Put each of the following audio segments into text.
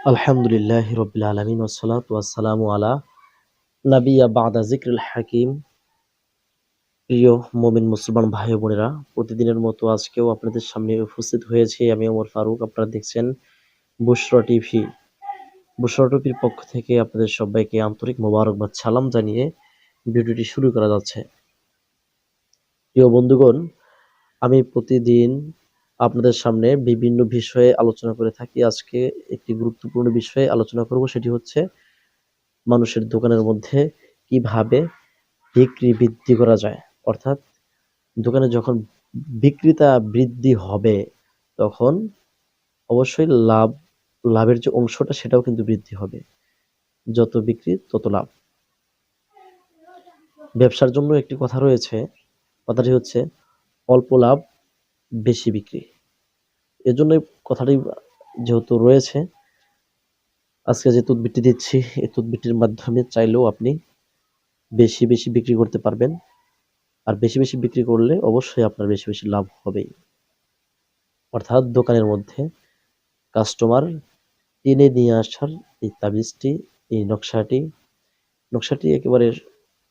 আলহামদুলিল্লাহ রবিল আলমিন ওসলাত ওয়াসালামু আলা নাবিয়া বাদা জিক্রুল হাকিম। প্রিয় মোমিন মুসলমান ভাই বোনেরা, প্রতিদিনের মতো আজকেও আপনাদের সামনে উপস্থিত হয়েছে আমি ওমর ফারুক। আপনারা দেখছেন বুসরা টিভি। বুসরা টিভির পক্ষ থেকে আপনাদের সবাইকে আন্তরিক মোবারকবাদ সালাম জানিয়ে ভিডিওটি শুরু করা যাচ্ছে। প্রিয় বন্ধুগণ, আমি প্রতিদিন আপনাদের সামনে বিভিন্ন বিষয়ে আলোচনা করে থাকি। আজকে একটি গুরুত্বপূর্ণ বিষয়ে আলোচনা করব, সেটি হচ্ছে মানুষের দোকানের মধ্যে কীভাবে বিক্রি বৃদ্ধি করা যায়। অর্থাৎ দোকানে যখন বিক্রিতা বৃদ্ধি হবে, তখন অবশ্যই লাভ, লাভের যে অংশটা সেটাও কিন্তু বৃদ্ধি হবে। যত বিক্রি, তত লাভ। ব্যবসার জন্য একটি কথা রয়েছে, কথাটি হচ্ছে অল্প লাভ, বেশি বিক্রি। এজন্য কথাটি যেহেতু রয়েছে, আজকে যে তুদবিটি দিচ্ছি, এই তুদবিটির মাধ্যমে চাইলেও আপনি বেশি বেশি বিক্রি করতে পারবেন। আর বেশি বেশি বিক্রি করলে অবশ্যই আপনার বেশি বেশি লাভ হবেই। অর্থাৎ দোকানের মধ্যে কাস্টমার টেনে নিয়ে আসার এই তাবিজটি, এই নকশাটি নকশাটি একেবারে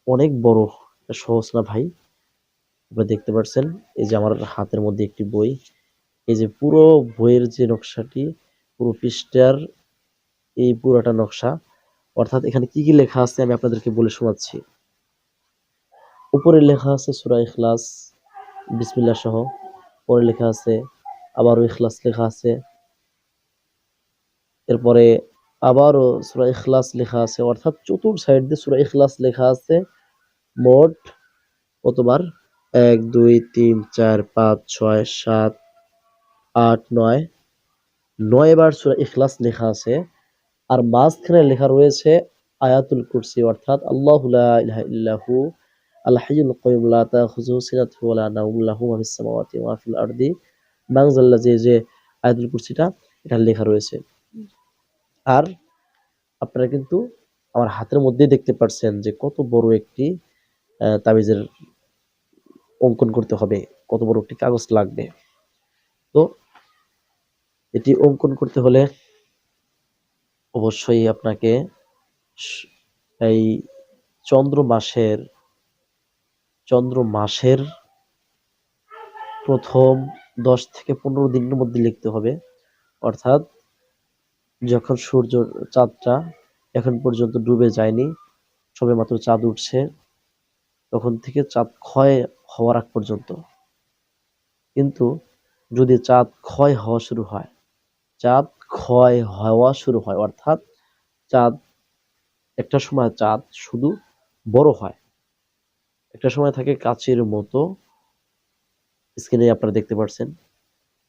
অনেক বড় সহজ না ভাই? আপনারা দেখতে পাচ্ছেন এই যে আমার হাতের মধ্যে একটি বই এই যে পুরো বইয়ের যে নকশাটি, পুরো পৃষ্ঠার এই পুরোটা নকশা, অর্থাৎ এখানে কি কি লেখা আছে আমি আপনাদেরকে বলে শোনাচ্ছি। উপরে লেখা আছে সুরা ইখলাস বিসমিল্লা সহ। পরে লেখা আছে, আবারও ইখলাস লেখা আছে। এরপরে আবারও সুরা ইখলাস লেখা আছে, অর্থাৎ চতুর সাইড দিয়ে সুরা ইখলাস লেখা আছে। মোট কতবার? এক, দুই, তিন, চার, পাঁচ, ছয়, সাত আট, নয়। নয় বার সুরা ইখলাস লেখা আছে। আর মাঝখানে লেখা রয়েছে আয়াতুল কুরসি, অর্থাৎ আল্লাহু এটা লেখা রয়েছে। আর আপনারা কিন্তু আমার হাতের মধ্যে দেখতে পাচ্ছেন যে কত বড় একটি তাবিজের অঙ্কন করতে হবে, কত বড় একটি কাগজ লাগবে। তো এটি অঙ্কন করতে হলে অবশ্যই আপনাকে এই চন্দ্র মাসের চন্দ্র মাসের প্রথম দশ থেকে পনেরো দিনের মধ্যে লিখতে হবে। অর্থাৎ যখন সূর্য চাঁদটা এখন পর্যন্ত ডুবে যায়নি সবে মাত্র চাঁদ উঠছে, তখন থেকে চাঁদ ক্ষয় হওয়ার আগ পর্যন্ত। কিন্তু যদি চাঁদ ক্ষয় হওয়া শুরু হয় চাঁদ ক্ষয় হওয়া শুরু হয়। অর্থাৎ চাঁদ, একটা সময় চাঁদ শুধু বড় হয়। একটা সময় থাকে কাচের মতো। স্ক্রিনে আপনারা দেখতে পাচ্ছেন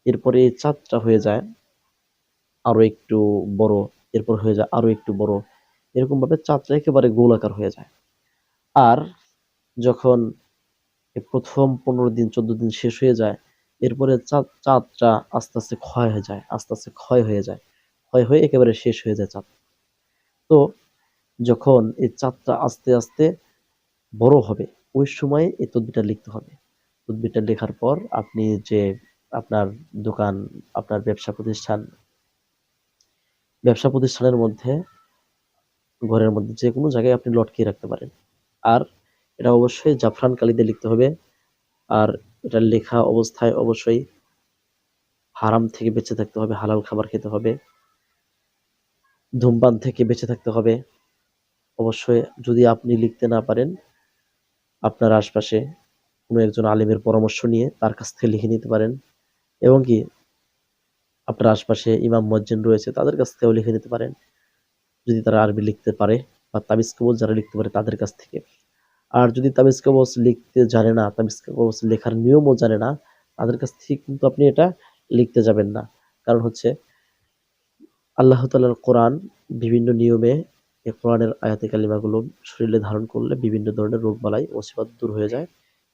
এরপরে এই চাঁদটা হয়ে যায় আরও একটু বড়। এরপর হয়ে যায় আরও একটু বড়। এরকম ভাবে চাঁদটা একেবারে গোলাকার হয়ে যায়। আর যখন প্রথম পনেরো দিন, চোদ্দ দিন শেষ হয়ে যায় এরপরে চাঁদ, চাঁদটা আস্তে আস্তে ক্ষয় হয়ে যায়, আস্তে আস্তে ক্ষয় হয়ে যায়। ক্ষয় হয়ে একেবারে শেষ হয়ে যায় চাঁদ। তো যখন এই চাঁদটা আস্তে আস্তে বড় হবে, ওই সময় এই তদবিটা লিখতে হবে। তদবিটা লেখার পর আপনি যে আপনার দোকান, আপনার ব্যবসা প্রতিষ্ঠান, ব্যবসা প্রতিষ্ঠানের মধ্যে, ঘরের মধ্যে যে কোনো জায়গায় আপনি লটকিয়ে রাখতে পারেন। আর এটা অবশ্যই জাফরান কালিতে লিখতে হবে। আর এটা লেখা অবস্থায় অবশ্যই হারাম থেকে বেঁচে থাকতে হবে, হালাল খাবার খেতে হবে, ধূমপান থেকে বেঁচে থাকতে হবে। অবশ্যই যদি আপনি লিখতে না পারেন, আপনার আশপাশে কোনো একজন আলিমের পরামর্শ নিয়ে তার কাছ থেকে লিখে নিতে পারেন। এবং কি, আপনার আশপাশে ইমাম মজ্জিন রয়েছে, তাদের কাছ থেকেও লিখে নিতে পারেন। যদি তারা আরবি লিখতে পারে বা তাবিজ কবজ যারা লিখতে পারে তাদের কাছ থেকে। আর যদি তাবিজ কবজ লিখতে জানে না, তাবিজ কবজ লেখার নিয়মও জানে না, তাদের কাছ থেকে কিন্তু আপনি এটা লিখতে যাবেন না। কারণ হচ্ছে আল্লাহ তালার কোরআন বিভিন্ন নিয়মে এই কোরআনের আয়াতে কালিমাগুলো শরীরে ধারণ করলে বিভিন্ন ধরনের রোগ বালাই মুসিবত দূর হয়ে যায়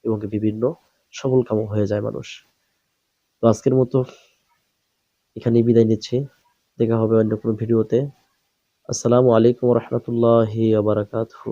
এবং বিভিন্ন সবল কামও হয়ে যায় মানুষ। তো আজকের মতো এখানেই বিদায় নিচ্ছি। দেখা হবে অন্য কোনো ভিডিওতে। আসসালামু আলাইকুম রহমতুল্লাহি আবরাকাতহু